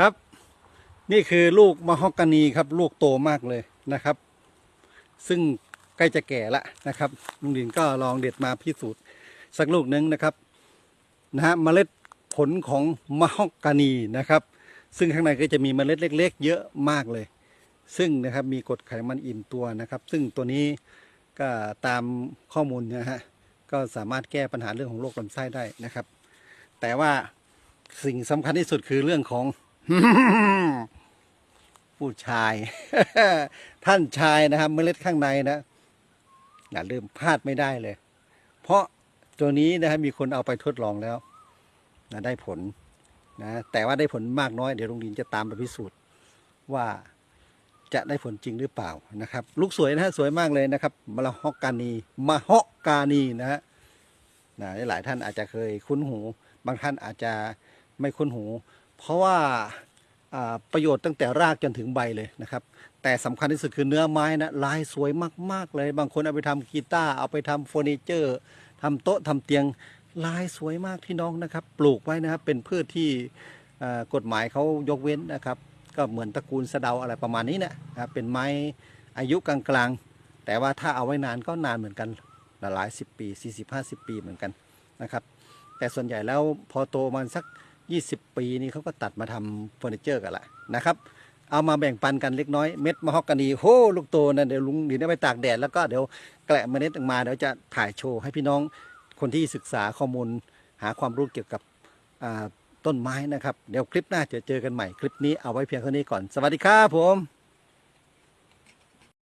ครับ นี่คือลูกมะฮอกกานีครับ ลูกโตมากเลยนะครับ ซึ่งใกล้จะแก่ละนะครับลุงดินก็ลองเด็ดมาพิสูจน์สักลูกหนึ่งนะครับนะฮะเมล็ดผลของมะฮอกกานีนะครับ ซึ่งข้างในก็จะมีเมล็ดเล็ก ๆ เยอะมากเลย ซึ่งนะครับมีกรดไขมันอิ่มตัวนะครับ ซึ่งตัวนี้ก็ตามข้อมูลนะฮะก็สามารถแก้ปัญหาเรื่องของโรคลำไส้ได้นะครับ แต่ว่าสิ่งสำคัญที่สุดคือเรื่องของ ผู้ชาย ท่านชายนะครับ เมล็ดข้างในนะอย่าลืมพลาดไม่ได้เลย เพราะตัวนี้นะครับมีคนเอาไปทดลองแล้วนะได้ผลนะแต่ว่าได้ผลมากน้อยเดี๋ยวลุงดินจะตามไปพิสูจน์ว่าจะได้ผลจริงหรือเปล่านะครับ ลูกสวยนะฮะสวยมากเลยนะครับมะละฮอกกานีมะฮอกกานีนะฮะนะหลายท่านอาจจะเคยคุ้นหู บางท่านอาจจะไม่คุ้นหู เพราะว่าประโยชน์ตั้งแต่รากจนถึงใบเลยนะครับ แต่สำคัญที่สุดคือเนื้อไม้นะลายสวยมากๆเลย บางคนเอาไปทำกีตาร์เอาไปทำเฟอร์นิเจอร์ทำโต๊ะทำเตียงลายสวยมากที่น้องนะครับ ปลูกไว้นะครับเป็นพืชที่กฎหมายเขายกเว้นนะครับ ก็เหมือนตระกูลสะเดาอะไรประมาณนี้นะนะครับเป็นไม้อายุกลางๆ แต่ว่าถ้าเอาไว้นานก็นานเหมือนกันหลายสิบปี 40-50 ปีเหมือนกันนะครับ แต่ส่วนใหญ่แล้วพอโตมันสัก 20 ปีนี่เขาก็ตัดมาทำเฟอร์นิเจอร์กันละนะครับเอามาแบ่งปันกันเล็กน้อยเม็ดมะฮอกกานีโหลูกโตนะเดี๋ยวลุงดีนเอาไปตากแดดแล้วก็เดี๋ยวแกะเมล็ดออกมาเดี๋ยวจะถ่ายโชว์ให้พี่น้องคนที่ศึกษาข้อมูลหาความรู้เกี่ยวกับต้นไม้นะครับ เดี๋ยวคลิปหน้าจะเจอกันใหม่คลิปนี้เอาไว้เพียงเท่านี้ก่อน สวัสดีครับผม